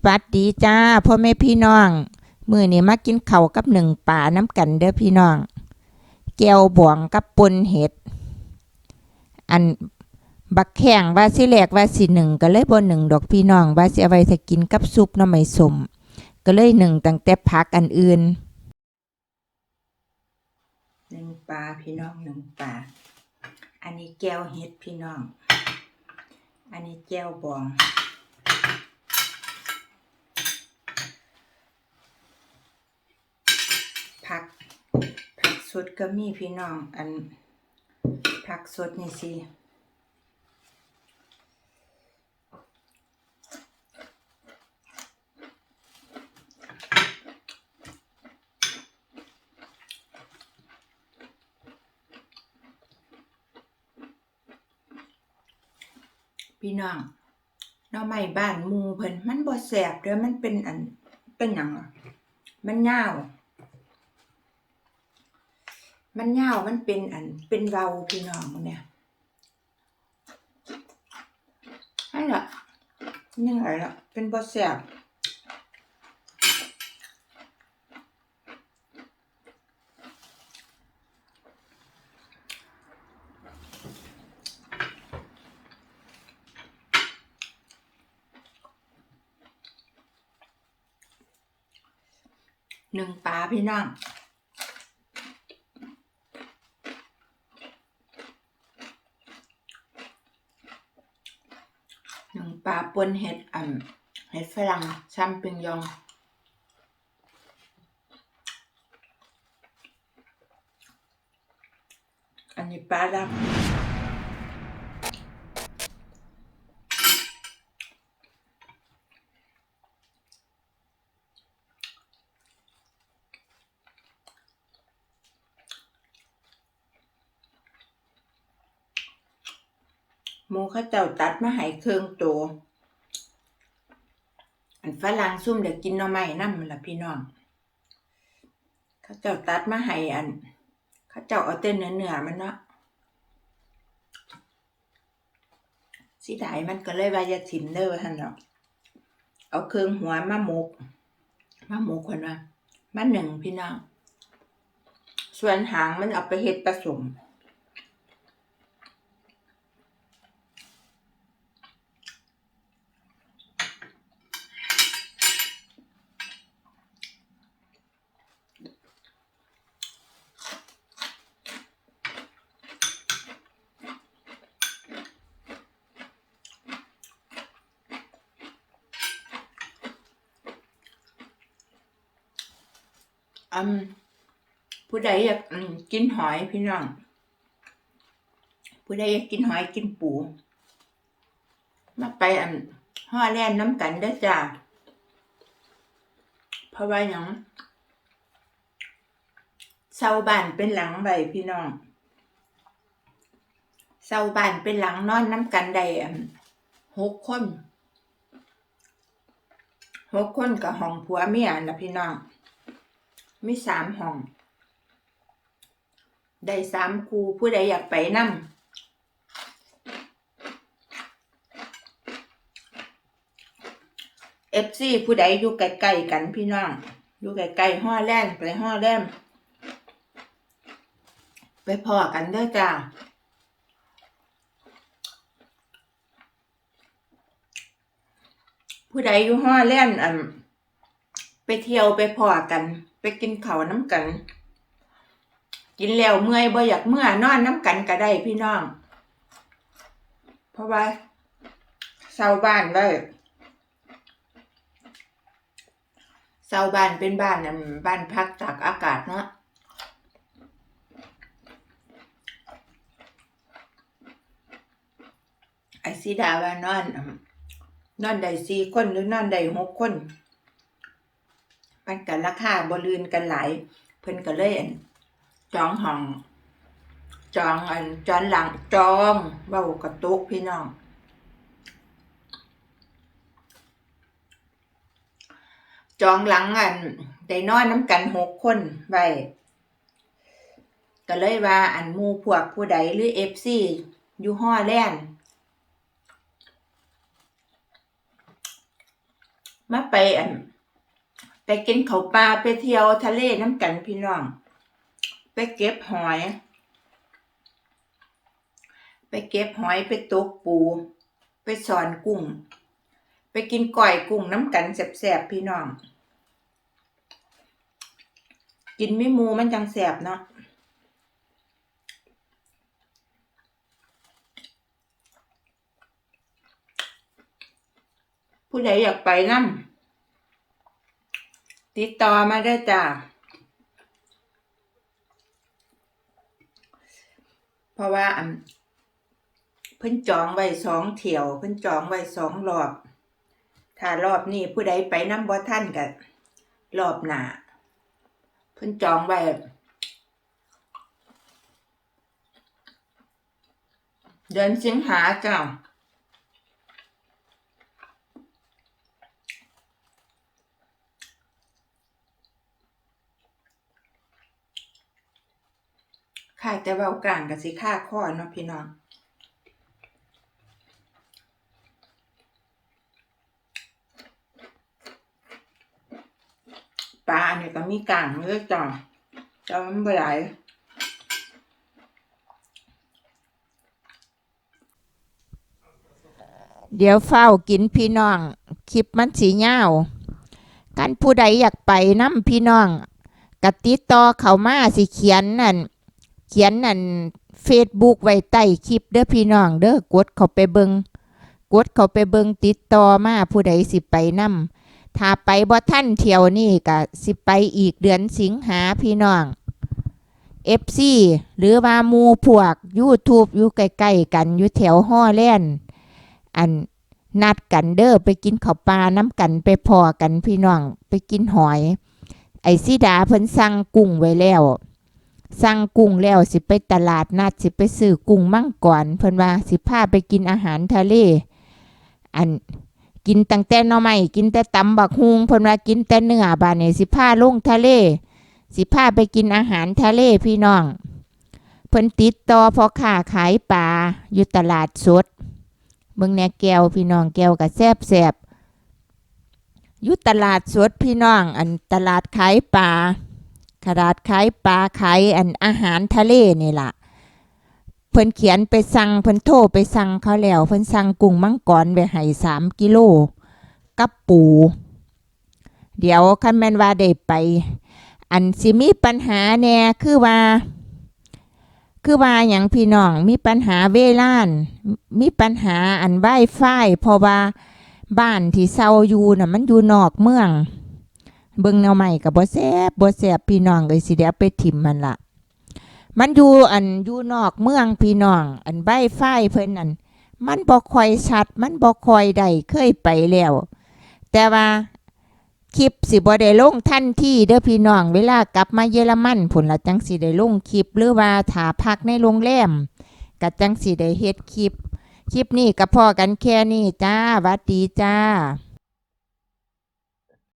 สวัสดีจ้าพ่อแม่พี่น้อง มือนี้มากินเข้ากับหนึ่งป่าน้ำกันเด้อพี่น้อง แก้วบวงกับปนเห็ด อันบักแข้งว่าสิแลกว่าสิหนึ่งก็เลยบ่หนึ่งดอกพี่น้อง ว่าสิเอาไว้ถ้ากินกับซุปน้ำไม่สม ก็เลยหนึ่งตั้งแต่ผักอันอื่นหนึ่งปลาพี่น้องหนึ่งปลาอันนี้แก้วเห็ดพี่น้อง อันนี้แก้วบอง ผัก ผักส ดก็มีพี่น้อง อันผักสดนี่สิพี่น้องหน่อไม้บ้านมูเพิ่นมันบ่แสบเด้อมันเป็นอันเป็นหยังอะมันยาว มันยาวมันเป็นอันเป็นเว้าพี่น้องเนี่ยนั่นแหละยังไงล่ะ เป็นบ่แสบหนึ่งปลาพี่น้อง หนึ่ง ปลาปนเห็ดอ่ำเห็ดฝรั่งชัมปิงยอง อันนี้ปลาดำ หมูเข้าเจ้าตัดมาให้เครื่องตัวอันฝรั่งซุ่มเด็กกินหน่อไม้นำละพี่น้องเขาเจ้าตัดมาให้อันเขาเจ้าเอาแต่เนื้อเนื้อมันเนาะสิได้มันก็เลยว่ายาถิ่มเด้อท่านเนาะเอาเครื่องหัวมาหมกมาหมกคนว่ามาหนึ่งพี่น้องส่วนหางมันเอาไปเฮ็ดผสม อืมผู้ใดอยากกินหอยพี่น้อง ผู้ใดอยากกินหอยกินปู มาไปอันห่อแล่นน้ำกันได้จ้าเพราะว่าหยังเสาบ้านเป็นหลังใบพี่น้องเสาบ้านเป็นหลังนอนน้ำกันได้หกคนหกคนกับห้องผัวเมียนะพี่น้อง มีสามห้อง ได้สามคูผู้ใดอยากไปนั่งเอฟซีผู้ใดอยู่ใกล้ๆกันพี่น้อง อยู่ใกล้ๆห้อแล่นไปห้อแล่นไปพอกันเด้อจ้าผู้ใดอยู่ห้อแล่นอันไปเที่ยวไปพอกัน ไปกินข้าวน้ำกัน กินแล้วเมื่อยบ่อยากเมื่อนอนน้ำกันก็ได้พี่น้อง เพราะว่าเศร้าบ้านไว้เศร้าบ้านเป็นบ้านนั่นบ้านพักตากอากาศเนาะไอซีดาว่านอน นอนได้สี่คนหรือนอนได้หกคน มันกันราคาบลืนกันหลายเพิ่นก็เลยจองห้องจองอันจองหลังจองเว้ากระตุกพี่น้องจองหลังอันได้นอนน้ำกันหกคนไว้ก็เลยว่าอันมูพวกผู้ใดหรือ FC อยู่ฮอแลนด์มาไปอัน ไปกินเขาวปลาไปเที่ยวทะเลน้ำกันพี่น้อง ไปเก็บหอย ไปเก็บหอยไปตกปู ไปสอนกุ้ง ไปกินก่อยกุ้งน้ำกันแสบๆพี่น้อง กินไม่มูมันจังแสบเนาะผู้ใดอยากไปนั่ ติดต่อมาได้จ้าเพราะว่าอันเพิ่นจองไว้สองเที่ยว เพิ่นจองไว้สองรอบ ถ้ารอบนี้ผู้ใดไปน้ำบ่ท่านกับรอบหน้าเพิ่นจองไว้เดือนสิงหาเจ้า ค่าแต่เว้ากลางกับสิค่าข้อเนาะพี่น้องปลาเนี่ยก็มีกลางเยอะจ้ะแต่ว่ามันบ่หลายเดี๋ยวเฝ้ากินพี่น้อง คลิปมันสีเงากันผู้ใดอยากไปน้ำพี่น้องกติดต่อเขามาสิเขียนนั่น เขียนนั่นเฟซบุ๊กไว้ใต้คลิปเด้อพี่น้องเด้อกดเข้าไปเบิงกดเข้าไปเบิงติดต่อมาผู้ใดสิไปนำถ้าไปบ่ท่านเที่ยวนี่ก็สิไปอีกเดือนสิงหาพี่น้อง FC หรือว่ามูพวก YouTube อยู่ใกล้ๆกันอยู่แถวฮอแล่นอันนัดกันเด้อไปกินข้าวปลาน้ำกันไปพอกันพี่น้อง ไปกินหอย ไอ้สิดาเพิ่นสั่งกุ้งไว้แล้ว สั่งกุ้งแล้วสิไปตลาดนัดสิไปซื้อกุ้งมั่งก่อนเพิ่นว่าสิพาไปกินอาหารทะเล อันกินตั้งแต่หน่อไม้กินแต่ตำบักฮุงเพิ่นว่ากินแต่เนื้อบาดนี้สิพาลงทะเล สิพาไปกินอาหารทะเลพี่น้องเพิ่นติดต่อพ่อค้าขายปลาอยู่ตลาดสดเบิ่งแน่แก้วพี่น้องแก้วก็แซบแซบอยู่ตลาดสดพี่น้อง อันตลาดขายปลา ขนาดขายปลาขายอันอาหารทะเลนี่ล่ะเพิ่นเขียนไปสั่งเพิ่นโทรไปสั่งเขาแล้วเพิ่นสั่งกุ้งมังกรไปให้สามกิโลกับปู เดี๋ยวคันแมนว่าได้ไป อันสิมีปัญหาแน่คือว่า คือว่าอย่างพี่น้องมีปัญหาเวลาน มีปัญหาอันไวไฟเพราะว่าบ้านที่เซาอยู่น่ะมันอยู่นอกเมือง เบิ่งแนวใหม่กับบ่แซบบ่แซบพี่น้องเอ้ยสิเดี๋ยวไปถิ่มมันละมันอยู่อันอยู่นอกเมืองพี่น้อง อันใบไฟเพิ่นนั่นมันบ่ค่อยชัด มันบ่ค่อยได้เคยไปแล้ว แต่ว่าคลิปสิบ่ได้ลงทันทีเด้อพี่น้อง เวลากลับมาเยอรมันผลละจังสิได้ลงคลิปหรือว่าถ้าพักในโรงแรมก็จังสิได้เฮ็ดคลิป คลิปนี้ก็พอกันแค่นี้จ้าวัดดีจ้า